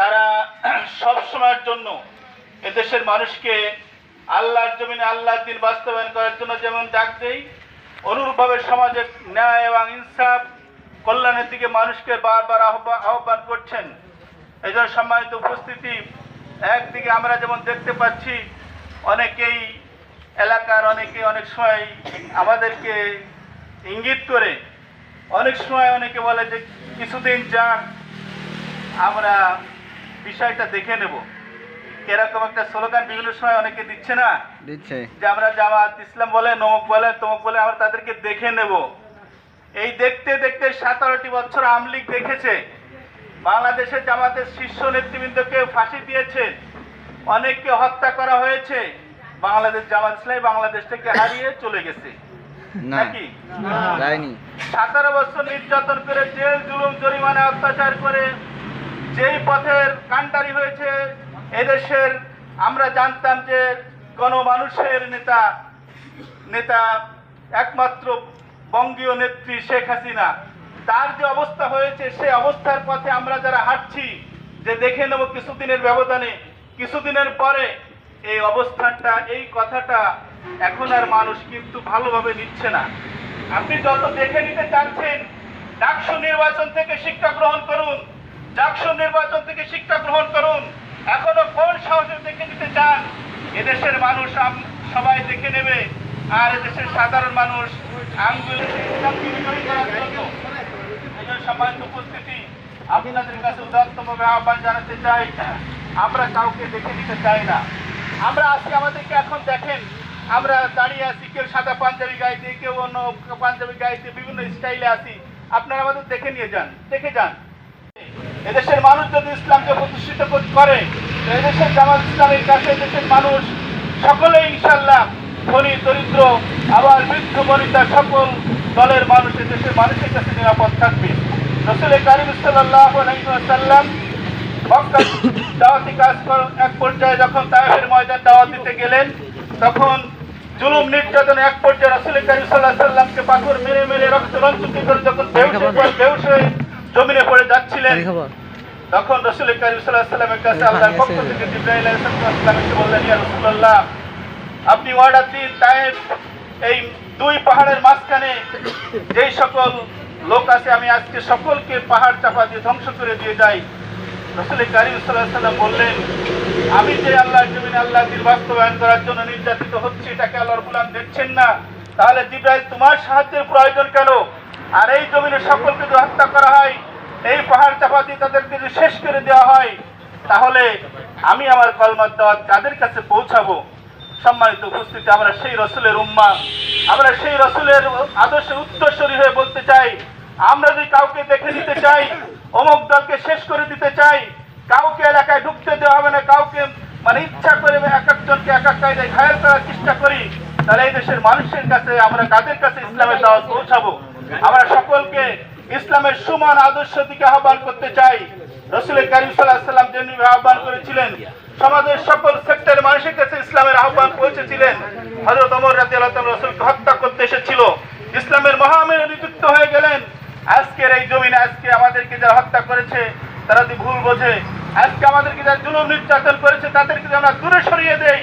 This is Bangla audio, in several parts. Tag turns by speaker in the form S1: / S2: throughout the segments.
S1: তারা সব সময়ের জন্য এদেশের মানুষকে আল্লাহর জমিনে আল্লাহর দিন বাস্তবায়ন করার জন্য যেমন ডাক দেই, অনুরূপভাবে সমাজের ন্যায় এবং ইনসাফ, কল্যাণের দিকে মানুষকে বারবার আহ্বা- আহ্বান করছেন। এই জন্য সম্মানিত উপস্থিতি, একদিকে আমরা যেমন দেখতে পাচ্ছি, অনেকেই এলাকার অনেকে অনেক সময় আমাদেরকে ইঙ্গিত করে। অনেক সময় অনেকে বলে যে, কিছুদিন যাক, আমরা বিষয়টা দেখে নেব। এরকম একটা স্লোগান বিভিন্ন সময় অনেকে দিচ্ছে না?
S2: দিচ্ছে।
S1: যে আমরা জামাত ইসলাম বলে নমক বলে তমক বলে আমরা তাদেরকে দেখে নেব। এই দেখতে দেখতে সতেরোটি বছর আমলিগ দেখেছে। বাংলাদেশের জামাতের শীর্ষ নেতৃবৃন্দকে ফাঁসি দিয়েছে। অনেককে হত্যা করা হয়েছে। বাংলাদেশ জামাত ইসলামী বাংলাদেশ থেকে হারিয়ে চলে গেছে। নাকি? সতেরো বছর নির্যাতন করে জেল জুলুম জরিমানা অত্যাচার করে যেই পথের কান্ডারি হয়েছে, এদেশের আমরা জানতাম যে গণমানুষের নেতা নেতা একমাত্র বঙ্গীয় নেত্রী শেখ হাসিনা। তার যে অবস্থা হয়েছে, সে অবস্থার পথে আমরা যারা হাঁটছি, যে দেখে নেব কিছুদিনের ব্যবধানে, কিছুদিনের পরে এই অবস্থানটা, এই কথাটা এখন আর মানুষ কিন্তু ভালোভাবে নিচ্ছে না। আপনি যত দেখে নিতে চাচ্ছেন, ডাকসু নির্বাচন থেকে শিক্ষা গ্রহণ করুন। ডাকসু নির্বাচন থেকে শিক্ষা গ্রহণ করুন। এখনও কোন সাহসে দেখে নিতে চান? এদেশের মানুষ সবাই দেখে নেবে। আর এদেশের সাধারণ মানুষ আঙ্গুলে সম্মানিত উপস্থিতি আপনাদের কাছে উদাত্তভাবে আহ্বান জানাতে চাই। আমরা কাউকে দেখে নিতে চাই না। আমরা আজকে আমাদেরকে এখন দেখেন, আমরা দাঁড়িয়ে আছি কেউ সাদা পাঞ্জাবি গাইতে কেউ অন্য পাঞ্জাবি গাইতে বিভিন্ন স্টাইলে আছি। আপনারা আমাদের দেখে নিয়ে যান, দেখে যান। এদেশের মানুষ যদি ইসলামকে প্রতিষ্ঠিত কর- এদেশের জামাত ইসলামের কাছে এদেশের মানুষ সকলে ইনশাল্লাহ ধনী দরিদ্র আবার বৃদ্ধ বনিতা সকল দলের মানুষ এদেশের মানুষের কাছে নিরাপদ থাকবে। রসুল কারিম সাল্লাম দাওয়াতি কাজ এক পর্যায়ে যখন তায়েফের ময়দান দাওয়াত দিতে গেলেন তখন জুলুম নির্যাতন এক পর্যায়ে রসুল কারিম সাল্লাহ সাল্লামকে পাথর মেরে মেরে রক্ত রঞ্জিত করে যখন বেহুশ হয়ে জমিনে পড়ে যাচ্ছিলেন। তখন রসুল করিম কাছে আল্লাহর পক্ষ থেকে এসে বললেন ইয়া আপনি অর্ডার দিন তায়েফ এই দুই পাহাড়ের মাঝখানে যেই সকল লোক আছে আমি আজকে সকলকে পাহাড় চাপা দিয়ে ধ্বংস করে দিয়ে যাই। রসুল করিম সাল্লাম বললেন আমি যে আল্লাহ জমিন আল্লাহ দিন বাস্তবায়ন করার জন্য নির্যাতিত হচ্ছি এটাকে আল্লাহ রব্বুল আলামিন দেখছেন না। তাহলে জিব্রাইল তোমার সাহায্যের প্রয়োজন কেন? আর এই জমিনে সকলকে যদি হত্যা করা হয়, এই পাহাড় চাপা দিয়ে তাদেরকে যদি শেষ করে দেওয়া হয়, তাহলে আমি আমার কলমার দাওয়াত কাদের কাছে পৌঁছাবো? সম্মানিত উপস্থিতি, আমরা সেই রসুলের উম্মা, আমরা সেই রসুলের আদর্শের উত্তরসূরি হয়ে বলতে চাই, আমরা যদি কাউকে দেখে নিতে চাই, অমুক দলকে শেষ করে দিতে চাই, কাউকে এলাকায় ঢুকতে দেওয়া হবে না, কাউকে মানে ইচ্ছা করে এক একজনকে এক এক কায়দায় ঘায়াল করার চেষ্টা করি, তাহলে এই দেশের মানুষের কাছে, আমরা কাদের কাছে ইসলামের দাওয়াত পৌঁছাবো? আমরা সকলকে ইসলামের সমান আদর্শ দিকে আহ্বান করতে চাই। রসুল করিম সাল্লাহ যেমনি আহ্বান করেছিলেন, সমাজের সকল সেক্টরের মানুষের কাছে ইসলামের আহ্বান পৌঁছেছিলেন। হজরত অমর রাজি আল্লাহ রসুলকে হত্যা করতে এসেছিল। ইসলামের মহামের নিযুক্ত হয়ে গেলেন। আজকের এই জমিনে আজকে আমাদেরকে যারা হত্যা করেছে, তারা যদি ভুল বোঝে, আজকে আমাদেরকে যারা জুলুম নির্যাতন করেছে, তাদেরকে যদি আমরা দূরে সরিয়ে দেই,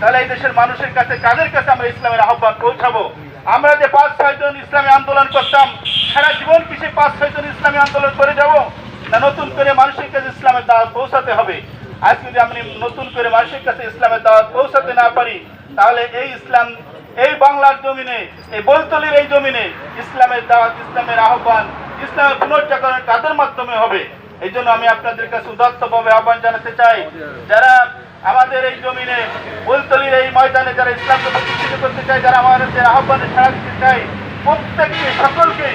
S1: তাহলে এই দেশের মানুষের কাছে, কাদের কাছে আমরা ইসলামের আহ্বান পৌঁছাবো? আমরা যে পাঁচ, ছয় জন ইসলামী আন্দোলন করতাম, সারা জীবন সেই পাঁচ, ছয় জন ইসলামী আন্দোলন করে যাব, না নতুন করে মানুষের কাছে ইসলামের দাওয়াত পৌঁছাতে হবে? আজ যদি আমি নতুন করে মানুষের কাছে ইসলামের দাওয়াত পৌঁছাতে না পারি, তাহলে এই ইসলাম, এই বাংলার জমিনে, এই বলতলির এই জমিনে ইসলামের দাওয়াত, ইসলামের আহ্বান, ইসলামের পুনর্জাগরণ কাদের মাধ্যমে হবে। এই জন্য আমি আপনাদের কাছে উদাত্তভাবে আহ্বান জানাতে চাই, যারা আমাদের এই জমিনে বলতলির এই ময়দানে যারা ইসলামকে প্রতিষ্ঠিত করতে চাই যারা আমাদের আহ্বানে সাড়া দিতে চাই প্রত্যেককে সকলকে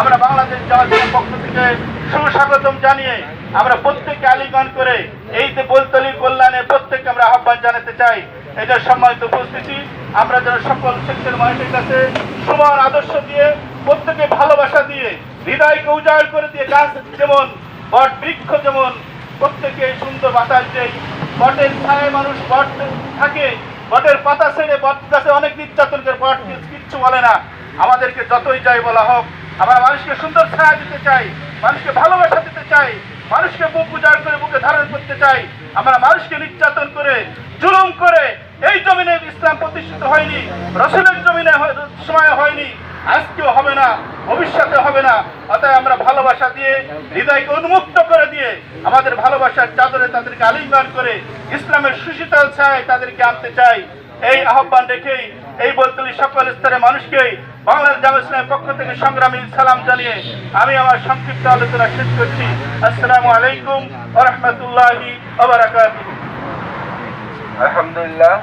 S1: আমরা বাংলাদেশ জামাতের পক্ষ থেকে সুস্বাগতম জানিয়ে আমরা প্রত্যেককে আলিঙ্গন করে এই যে বলতলির কল্যাণে প্রত্যেককে আমরা আহ্বান জানাতে চাই। এটা সম্মানিত উপস্থিতি, আমরা যেন সকল সেক্টর মানুষের কাছে সমান আদর্শ দিয়ে প্রত্যেকে ভালোবাসা দিয়ে, হৃদয়কে উজাড় করে দিয়ে যেমন বট বৃক্ষ যেমন প্রত্যেকে সুন্দর বাতাস দেয়, বটের ছায় মানুষ বট থাকে, বটের পাতা ছেড়ে বট গাছে অনেক নির্যাতন করে বট কিচ্ছু বলে না। আমাদেরকে যতই যাই বলা হোক, আমরা মানুষকে সুন্দর ছায়া দিতে চাই, মানুষকে ভালোবাসা দিতে চাই, মানুষকে বুক উজাড় করে বুকে ধারণ করতে চাই, আমরা মানুষকে নির্যাতন করে, জুলুম করে, এই জমিনে ইসলাম প্রতিষ্ঠিত হয়নি, রসুলের জমিনে সময় হয়নি আজকেও হবে না, ভবিষ্যতে হবে না। অতএব আমরা ভালোবাসা দিয়ে, হৃদয়কে উন্মুক্ত করে দিয়ে আমাদের ভালোবাসার চাদরে তাদেরকে আলিঙ্গন করে ইসলামের সুশীতল ছায় তাদেরকে আনতে চাই। এই আহ্বান রেখেই, এই বলতলি সকল স্তরের মানুষকে বাংলাদেশ জামা ইসলামের পক্ষ থেকে সংগ্রামী সালাম জানিয়ে আমি আমার সংক্ষিপ্ত আলোচনা শেষ করছি। আসসালামু আলাইকুম ওয়া রাহমাতুল্লাহি
S2: আলহামদুলিল্লাহ।